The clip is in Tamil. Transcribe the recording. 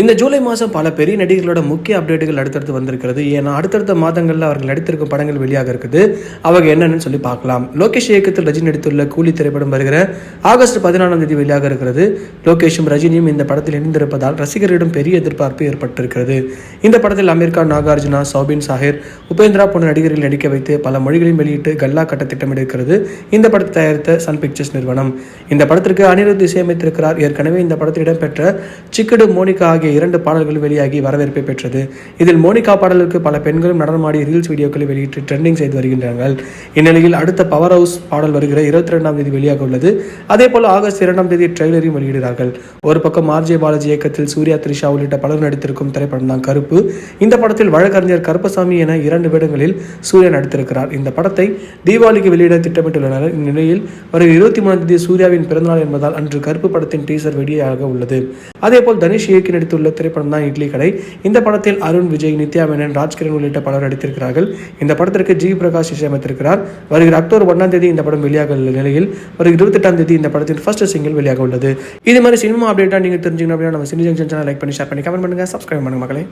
இந்த ஜூலை மாதம் பல பெரிய நடிகர்களோட முக்கிய அப்டேட்டுகள் அடுத்தடுத்து வந்திருக்கிறது. ஏன்னா அடுத்தடுத்த மாதங்களில் அவர்கள் நடித்திருக்கும் படங்கள் வெளியாக இருக்குது. அவங்க என்னன்னு சொல்லி பார்க்கலாம். லோகேஷ் இயக்கத்தில் ரஜினி நடித்துள்ள கூலி திரைப்படம் வருகிற ஆகஸ்ட் பதினாலாம் தேதி வெளியாக இருக்கிறது. லோகேஷும் ரஜினியும் இந்த படத்தில் இணைந்திருப்பதால் ரசிகர்களிடம் பெரிய எதிர்பார்ப்பு ஏற்பட்டிருக்கிறது. இந்த படத்தில் அமீர் கான் நாகார்ஜுனா சௌபின் சாஹிர் உபேந்திரா போன்ற நடிகர்கள் நடிக்க வைத்து பல மொழிகளையும் வெளியிட்டு கல்லா கட்ட திட்டமிட்டிருக்கிறது இந்த படத்தை தயாரித்த சன் பிக்சர்ஸ் நிறுவனம். இந்த படத்திற்கு அனிருத் இசையமைத்திருக்கிறார். ஏற்கனவே இந்த படத்தில் இடம்பெற்ற சிக்கடு மோனிகா ஆகிய இரண்டு பாடல்கள் வெளியாகி வரவேற்பை பெற்றது. இதில் மோனிகா பாடலுக்கு பல பெண்களும் நடனமாடி ரீல்ஸ் வீடியோக்களை வெளியிட்டு ட்ரெண்டிங் செய்து வருகின்றார்கள். இந்நிலையில் அடுத்த பவர் ஹவுஸ் பாடல் வருகிற இருபத்தி ரெண்டாம் தேதி வெளியாக உள்ளது. அதே போல ஆகஸ்ட் இரண்டாம் தேதி ட்ரெய்லரையும் வெளியிடுகிறார்கள். ஒரு பக்கம் ஆர்ஜே பாலாஜி இயக்கத்தில் சூர்யா த்ரிஷா உள்ளிட்ட பலர் நடித்திருக்கும் திரைப்படம் தான் கருப்பு. இந்த படத்தில் வழக்கறிஞர் கருப்பசாமி என இரண்டு வேடங்களில் சூர்யா நடித்திருக்கிறார். இந்த படத்தை தீபாவளிக்கு வெளியிட திட்டமிட்டுள்ளனர். இந்நிலையில் வரும் இருபத்தி மூணாம் தேதி சூர்யாவின் பிறந்தநாள் என்பதால் அன்று கருப்பு படத்தின் டீசர் வெளியாக உள்ளது. அதேபோல் தனுஷ் இயக்கி நடித்துள்ள திரைப்படம் தான் இட்லி கடை. இந்த படத்தில் அருண் விஜய் நித்யா மேனன் ராஜ்கிரண் உள்ளிட்ட பலர் நடித்திருக்கிறார்கள். இந்த படத்திற்கு ஜி. பிரகாஷ் இசையமைத்திருக்கிறார் வருகிற அக்டோபர் ஒன்றாம் தேதி இந்த படம் வெளியாக உள்ள நிலையில் வருகிற இருபத்தெட்டாம் தேதி இந்த படத்தின் ஃபர்ஸ்ட் சிங்கிள் வெளியாக உள்ளது. இது மாதிரி சினிமா அப்டேட்டாக நீங்கள் தெரிஞ்சுக்கணும் அப்படின்னா நம்ம சினி ஜங்ஷன் சேனல் லைக் பண்ணி ஷேர் பண்ணி கமெண்ட் பண்ணுங்க. சப்ஸ்கிரைப் பண்ணுங்கள் மக்களே.